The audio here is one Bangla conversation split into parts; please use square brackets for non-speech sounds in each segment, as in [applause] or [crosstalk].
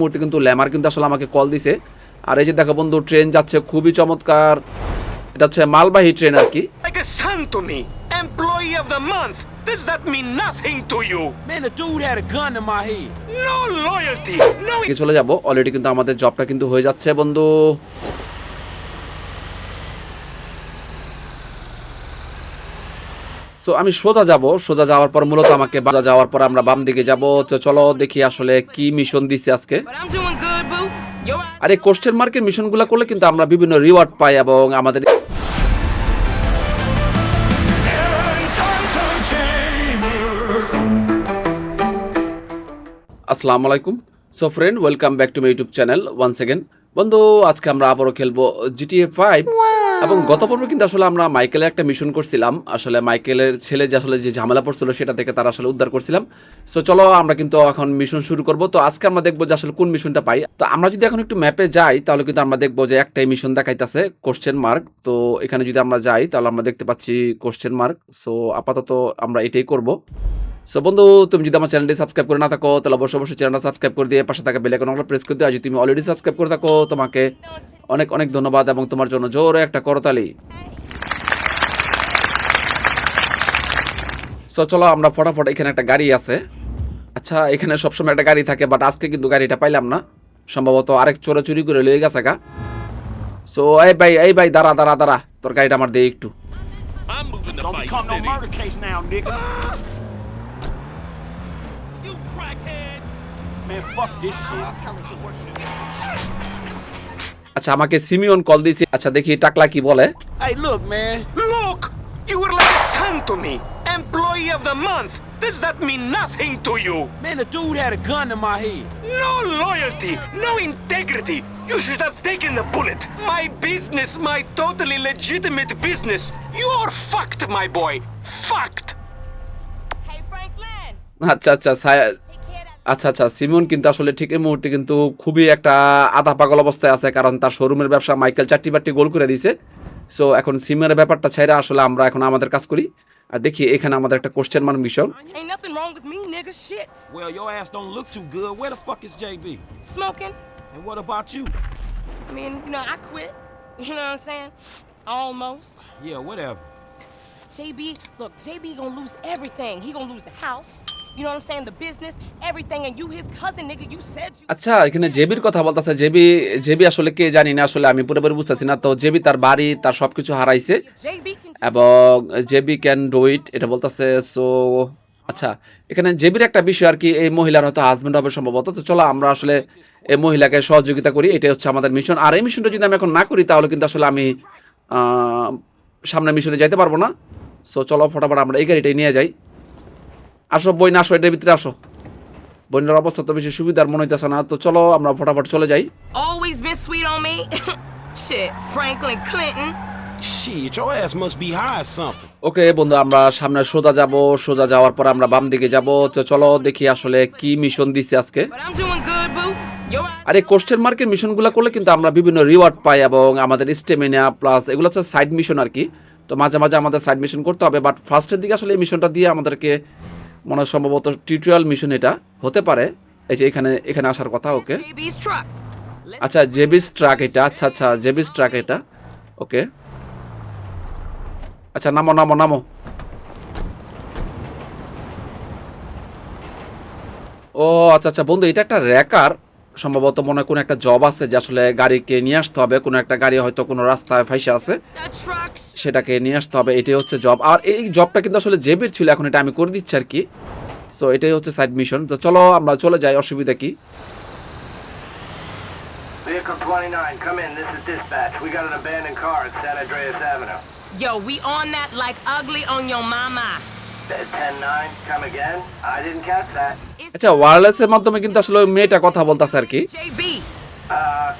মুহূর্তে কিন্তু ল্যামার কিন্তু আসলে আমাকে কল দিছে আর এই যে দেখো বন্ধু ট্রেন যাচ্ছে খুবই চমৎকার এটা হচ্ছে মালবাহী ট্রেন আর কি. Employee of the month. Does that mean nothing to you? Man, the dude had a gun in my head. No loyalty. No চলে যাব অলরেডি কিন্তু আমাদের জবটা কিন্তু হয়ে যাচ্ছে বন্ধু সো আমি সোজা যাব। সোজা যাওয়ার পর মূলত আমাকে বাজা যাওয়ার পর আমরা বাম দিকে যাব। তো চলো দেখি আসলে কি মিশন দিচ্ছে আজকে. আর এই কোশ্চেন মার্কের মিশনগুলো করলে কিন্তু আমরা বিভিন্ন রিওয়ার্ড পাই এবং আমাদের আসসালামু আলাইকুম। So friend welcome back to my YouTube channel once second বন্ধু আজকে আমরা আবারও খেলব জিটিএ ফাইভ এবং গত পর্বে কিন্তু আসলে আমরা মাইকেলের একটা মিশন করছিলাম। আসলে মাইকেলের ছেলে যে আসলে যে ঝামেলা পড়ছিল সেটা থেকে তারা আসলে উদ্ধার করছিলাম। সো চলো আমরা কিন্তু এখন মিশন শুরু করব। তো আজকে আমরা দেখব যে আসলে কোন মিশনটা পাই। তো আমরা যদি এখন একটু ম্যাপে যাই তাহলে কিন্তু আমরা দেখব যে একটাই মিশন দেখাইতেছে কোশ্চেন মার্ক তো এখানে যদি আমরা যাই তাহলে আমরা দেখতে পাচ্ছি কোশ্চেন মার্ক সো আপাতত আমরা এটাই করব। সো বন্ধু, তুমি যদি আমার চ্যানেলটি সাবস্ক্রাইব করে না থাকো, তাহলে অবশ্যই অবশ্যই চ্যানেলটা সাবস্ক্রাইব করে দিয়ে পাশে থাকা বেল আইকনটা প্রেস করে দিও। আর যদি তুমি অলরেডি সাবস্ক্রাইব করে থাকো, তোমাকে অনেক অনেক ধন্যবাদ এবং তোমার জন্য জোরে একটা করতালি। সো চলো আমরা ফটাফট এখানে একটা গাড়ি আছে। আচ্ছা এখানে সবসময় একটা গাড়ি থাকে বাট আজকে কিন্তু গাড়িটা পাইলাম না। সম্ভবত আরেক চোরা চুরি করে লয়ে গেছে গা। সো এই ভাই এই ভাই, দাঁড়া দাঁড়া দাঁড়া, তোর গাড়িটা আমার দে একটু। Man, fuck this shit. আচ্ছা আমাকে সিমিয়ন কল দিয়েছে আচ্ছা দেখি টাকলা কি বলে Hey, look, man. Look, you were like a son to me. Employee of the month. Does that mean nothing to you? Man, the dude had a gun in my head. No loyalty, no integrity. You should have taken the bullet. My business, my totally legitimate business. You're fucked, my boy. Fucked. আচ্ছা আচ্ছা আচ্ছা আচ্ছা সিমন কিন্তু আসলে ঠিক এই মুহূর্তে কিন্তু খুবই একটা আধা পাগল অবস্থায় আছে কারণ তার শোরুমের ব্যবসা মাইকেল চারটি বারটি গোল করে দিয়েছে। সো এখন সিমনের ব্যাপারটা ছাইরা আসলে আমরা এখন আমাদের কাজ করি। আর দেখি এখানে আমাদের একটা কোশ্চেন মান mission JB, look, JB gonna lose everything. He gonna lose the house. You know what I'm saying? The business, everything. And you his cousin, nigga. You said you. আচ্ছা এখানে জেবির কথা বলতেছে জেবি জেবি আসলে কে জানি না আসলে আমি পুরোপুরি বুঝতেছি না তো জেবি তার বাড়ি তার সব কিছু হারাইছে এবং জেবি ক্যান ডু ইট এটা বলতেছে সো আচ্ছা এখানে জেবির একটা বিষয় আর কি এই মহিলার হয়তো হাজবেন্ড হবে সম্ভবত তো চলো আমরা আসলে এই মহিলাকে সহযোগিতা করি এটাই হচ্ছে আমাদের মিশন আর এই মিশনটা যদি আমি এখন না করি তাহলে কিন্তু আসলে আমি আহ, সামনে মিশনে যাইতে পারব না সো চলো ফটাফট আমরা এই গাড়িটাই নিয়ে যাই আসো বই না আসো এটার ভিতরে আসো বইনের অবস্থা তো বেশি সুবিধার মনে হইতেছে না তো চলো আমরা ফটাফট চলে যাই always been sweet on me. [laughs] Shit, Franklin Clinton. Shit, your ass must be high or something. ওকে বন্ধু আমরা সামনে সোজা যাব সোজা যাওয়ার পর আমরা বাম দিকে যাব তো চলো দেখি আসলে কি মিশন দিছে আজকে But I'm doing good, boo. You're right. আর এই কোশ্চেন মার্কের মিশনগুলো করলে কিন্তু আমরা বিভিন্ন রিওয়ার্ড পাই এবং আমাদের স্টেমিনা প্লাস এগুলো হচ্ছে সাইড মিশন আর কি তো মাঝে মাঝে আমাদের সাইড মিশন করতে হবে বাট ফার্স্টের দিকে আসলে এই মিশনটা দিয়ে আমাদেরকে মনে সম্ভবত টিউটোরিয়াল মিশন এটা হতে পারে। এই যে এখানে এখানে আসার কথা ওকে। আচ্ছা জেবিস ট্রাক এটা আচ্ছা আচ্ছা জেবিস ট্রাক এটা ওকে। আচ্ছা নামো নামো নামো। ও আচ্ছা আচ্ছা বন্ধু এটা একটা র্যাকার। সম্ভবত মনে হয় কোনো একটা জব আছে যে আসলে গাড়িকে নিয়ে আসতে হবে কোনো একটা গাড়ি হয়তো কোনো রাস্তায় ফাইসে আছে সেটাকে নিয়ে আসতে হবে এটাই হচ্ছে জব আর এই জবটা কিন্তু আসলে জেবির ছিল এখন এটা আমি করে দিচ্ছি আর কি সো এটাই হচ্ছে সাইড মিশন তো চলো আমরা চলে যাই অসুবিধা কি Vehicle 29, come in. This is dispatch. We got an abandoned car at San Andreas Avenue. Yo, we on that like ugly on your mama. 10-9, come again? I didn't catch that. It's আচ্ছা ওয়ারলেসের মাধ্যমে কিন্তু আসলে ওই মেয়েটা কথা বলতেছে আর কি JB. Uh,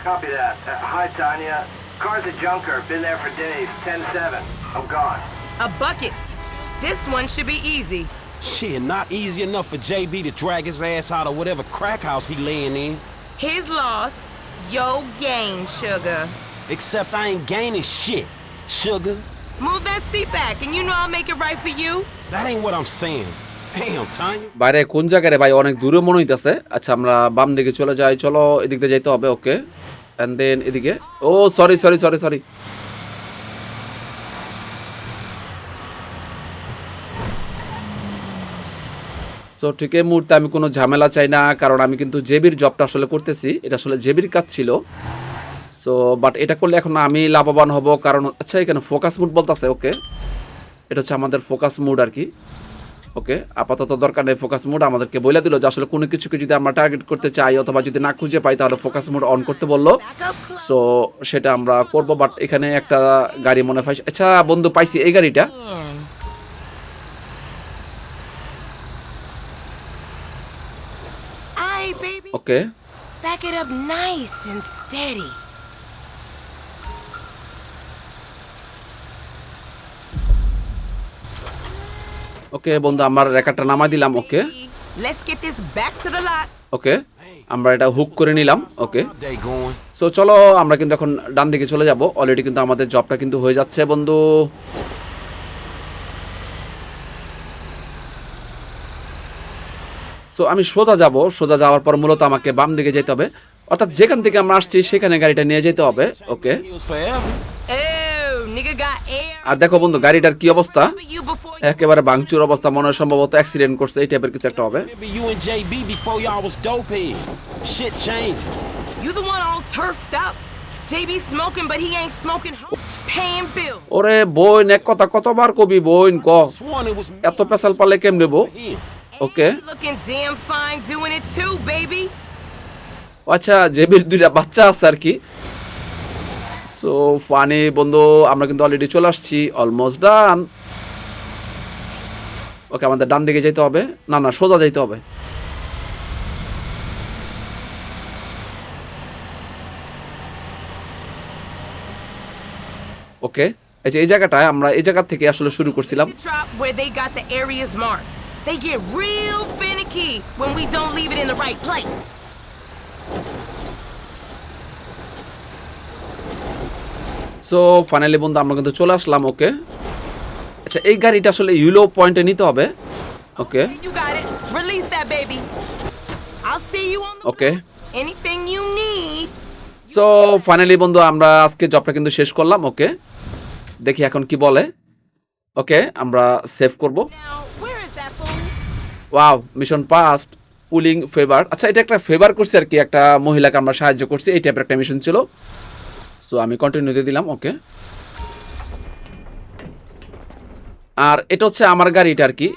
copy that. Uh, hi, Tanya. Car's a junker. Been there for days. 10-7. I'm gone. A bucket. This one should be easy. Shit, not easy enough for JB to drag his ass out of whatever crack house he laying in. His loss, your gain, sugar. Except I ain't gaining shit. Sugar, Move that seat back, and you know I'll make it right for you. that ain't what I'm saying. Damn, Tanya. বাইরে কোন জায়গায় রে ভাই? অনেক দূরে মনে হইতেছে। আচ্ছা আমরা বাম দিকে চলে যাই। চলো এদিক দিয়ে যাইতে হবে ওকে অ্যান্ড দেন এদিকে। ও sorry sorry sorry sorry so ঠিক এই মুহূর্তে আমি কোনো ঝামেলা চাই না কারণ আমি কিন্তু জেবির জবটা আসলে করতেছি। এটা আসলে জেবির কাজ ছিল। সো বাট এটা করলে এখন আমি লাভবান হব কারণ আচ্ছা এখানে ফোকাস মুড বলতেছে ওকে এটা হচ্ছে আমাদের ফোকাস মুড আর কি ওকে আপাতত দরকার নেই ফোকাস মোড আমাদেরকে বলে দিল যে আসলে কোনো কিছুকে যদি আমরা টার্গেট করতে চাই অথবা যদি না খুঁজে পাই তাহলে ফোকাস মোড অন করতে বলল। সো সেটা আমরা করব বাট এখানে একটা গাড়ি মনে হয় আচ্ছা বন্ধু পাইছি এই গাড়িটা. ওকে Back it up nice and steady. ওকে বন্ধু আমার রেকারটা নামাই দিলাম ওকে. ওকে আমরা এটা হুক করে নিলাম ওকে. সো চলো আমরা কিন্তু এখন ডান দিকে চলে যাব। অলরেডি কিন্তু আমাদের জবটা কিন্তু হয়ে যাচ্ছে বন্ধু। সো আমি সোজা যাব সোজা যাওয়ার পর মূলত আমাকে বাম দিকে যেতে হবে। অর্থাৎ যেখান থেকে আমরা আসছি সেখানে গাড়িটা নিয়ে যেতে হবে ওকে। আর দেখো বন্ধু গাড়িটার কি অবস্থা? একেবারে ভাঙচুর অবস্থা মনে হয় সম্ভবত অ্যাক্সিডেন্ট করছে এই টাইপের কিছু একটা হবে। ওরে বইন এক কথা কতবার কবি বইন ক? এত পেশাল পালে কেম ওকে। আচ্ছা জেবির দুইটা বাচ্চা আছে আর কি। সো ফানি বন্ধু, আমরা কিন্তু অলরেডি চলে আসছি অলমোস্ট ডান ওকে আমাদের ডান দিকে যেতে হবে না না, সোজা যেতে হবে ওকে এই যে, এই জায়গাটায় আমরা এই জায়গা থেকে আসলে শুরু করছিলাম. They get real finicky when we don't leave it in the right place. So finally বন্ধু আমরা কিন্তু চলে আসলাম ওকে আচ্ছা এই গাড়িটা আসলে ইউলো পয়েন্টে নিতে হবে ওকে ওকে. সো ফাইনালি বন্ধু আমরা আজকে জবটা কিন্তু শেষ করলাম ওকে দেখি এখন কি বলে ওকে আমরা সেভ করব? Wow mission past pulling favour আচ্ছা এটা একটা ফেভার করছি আর কি একটা মহিলাকে আমরা সাহায্য করছি এই টাইপের একটা মিশন ছিল। সো আমি কন্টিনিউ দিয়ে দিলাম ওকে আর এটা হচ্ছে আমার গাড়িটা আর কি.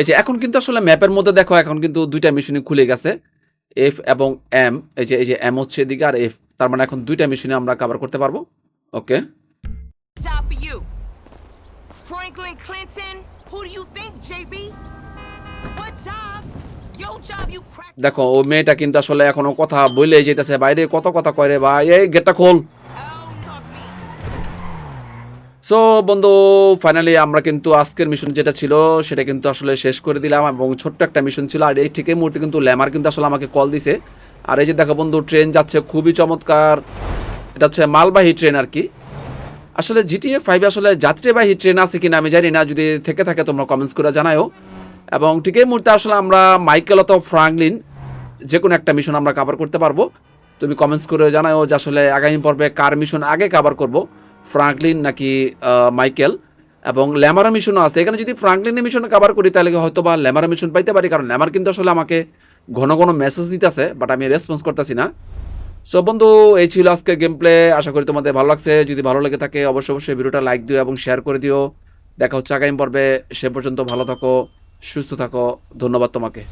এই যে এখন কিন্তু আসলে ম্যাপের মধ্যে দেখো এখন কিন্তু দুইটা মেশিনই খুলে গেছে এফ এবং এম এই যে এই যে এম হচ্ছে এদিকে আর এফ তার মানে এখন দুইটা মেশিনে আমরা কভার করতে পারব ওকে. Franklin Clinton? Who do you think, JB? দেখো, ও মেয়েটা কিন্তু আসলে এখনও কথা বলেই যেতেছে বাইরে কত কথা কয় ভাই? এই গেটটা খোল. সো বন্ধু ফাইনালি আমরা কিন্তু আজকের মিশন যেটা ছিল, সেটা কিন্তু আসলে শেষ করে দিলাম এবং ছোট্ট একটা মিশন ছিল। আর এই ঠিক এই মুহূর্তে কিন্তু ল্যামার কিন্তু আসলে আমাকে কল দিছে। আর এই যে দেখো বন্ধু ট্রেন যাচ্ছে খুবই চমৎকার। এটা হচ্ছে মালবাহী ট্রেন আর কি। আসলে জিটিএ ফাইভে আসলে যাত্রীবাহী ট্রেন আছে কিনা আমি জানি না। যদি থেকে থাকে তোমরা কমেন্টস করে জানাও এবং ঠিক এই মুহূর্তে আসলে আমরা মাইকেল অথবা ফ্রাঙ্কলিন যে কোনো একটা মিশন আমরা কভার করতে পারব। তুমি কমেন্টস করে জানাও যে আসলে আগামী পর্বে কার মিশন আগে কাভার করব, ফ্রাঙ্কলিন নাকি মাইকেল? এবং ল্যামারা মিশনও আছে। এখানে যদি ফ্রাঙ্কলিনের মিশন কভার করি, তাহলে হয়তো বা ল্যামারা মিশন পাইতে পারি? কারণ ল্যামার কিন্তু আসলে আমাকে ঘন ঘন মেসেজ দিতেছে বাট আমি রেসপন্স করতেছি না। সো বন্ধু, এই ছিল আজকে গেম প্লে আশা করি তোমাদের ভালো লাগছে। যদি ভালো লেগে থাকে, অবশ্যই অবশ্যই ভিডিওটা লাইক দিও এবং শেয়ার করে দিও। দেখা হচ্ছে আগামী পর্বে। সে পর্যন্ত ভালো থাকো। সুস্থ থাকো ধন্যবাদ তোমাকে।